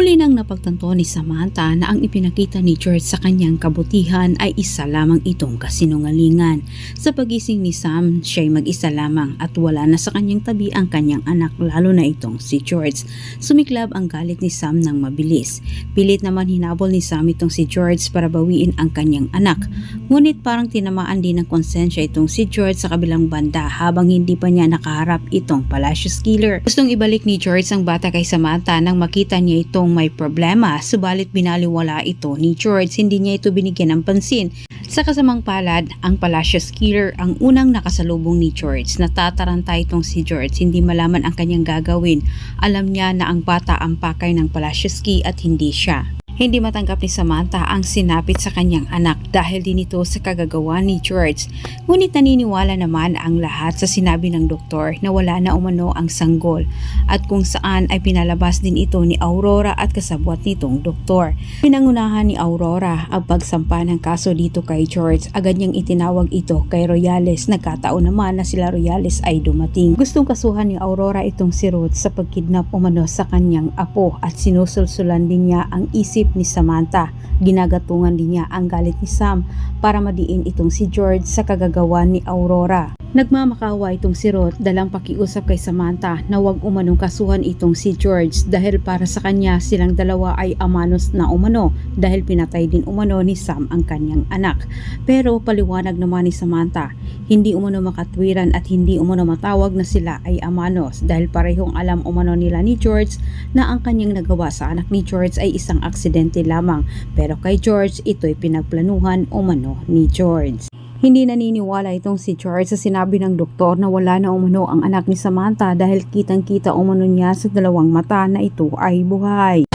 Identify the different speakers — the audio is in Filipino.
Speaker 1: Huli nang napagtanto ni Samantha na ang ipinakita ni George sa kanyang kabutihan ay isa lamang itong kasinungalingan. Sa pagising ni Sam, siya'y mag-isa lamang at wala na sa kanyang tabi ang kanyang anak lalo na itong si George. Sumiklab ang galit ni Sam ng mabilis. Pilit naman hinabol ni Sam itong si George para bawiin ang kanyang anak. Ngunit parang tinamaan din ng konsensya itong si George sa kabilang banda habang hindi pa niya nakaharap itong Palacios Killer. Gustong ibalik ni George ang bata kay Samantha nang makita niya itong may problema subalit binaliwala ito ni George hindi niya ito binigyan ng pansin. Sa kasamang palad, ang Palacios Killer ang unang nakasalubong ni George. Natataranta itong si George, hindi malaman ang kanyang gagawin. Alam niya na ang bata ang pakay ng Palacios Key at hindi siya. Hindi matanggap ni Samantha ang sinapit sa kanyang anak dahil din ito sa kagagawa ni George. Ngunit naniniwala naman ang lahat sa sinabi ng doktor na wala na umano ang sanggol at kung saan ay pinalabas din ito ni Aurora at kasabwat nitong doktor. Pinangunahan ni Aurora ang pagsampa ng kaso dito kay George. Agad niyang itinawag ito kay Royales. Nagkataon naman na sila Royales ay dumating. Gustong kasuhan ni Aurora itong si Ruth sa pagkidnap umano sa kanyang apo at sinusulsulan din niya ang isip ni Samantha. Ginagatungan din niya ang galit ni Sam para madiin itong si George sa kagagawa ni Aurora. Nagmamakawa itong si Ruth dalang pakiusap kay Samantha na huwag umanong kasuhan itong si George dahil para sa kanya silang dalawa ay amanos na umano dahil pinatay din umano ni Sam ang kanyang anak. Pero paliwanag naman ni Samantha, hindi umano makatwiran at hindi umano matawag na sila ay amanos dahil parehong alam umano nila ni George na ang kanyang nagawa sa anak ni George ay isang aksidente lamang pero kay George ito'y pinagplanuhan umano ni George. Hindi naniniwala itong si George sa sinabi ng doktor na wala na umano ang anak ni Samantha dahil kitang-kita umano niya sa dalawang mata na ito ay buhay.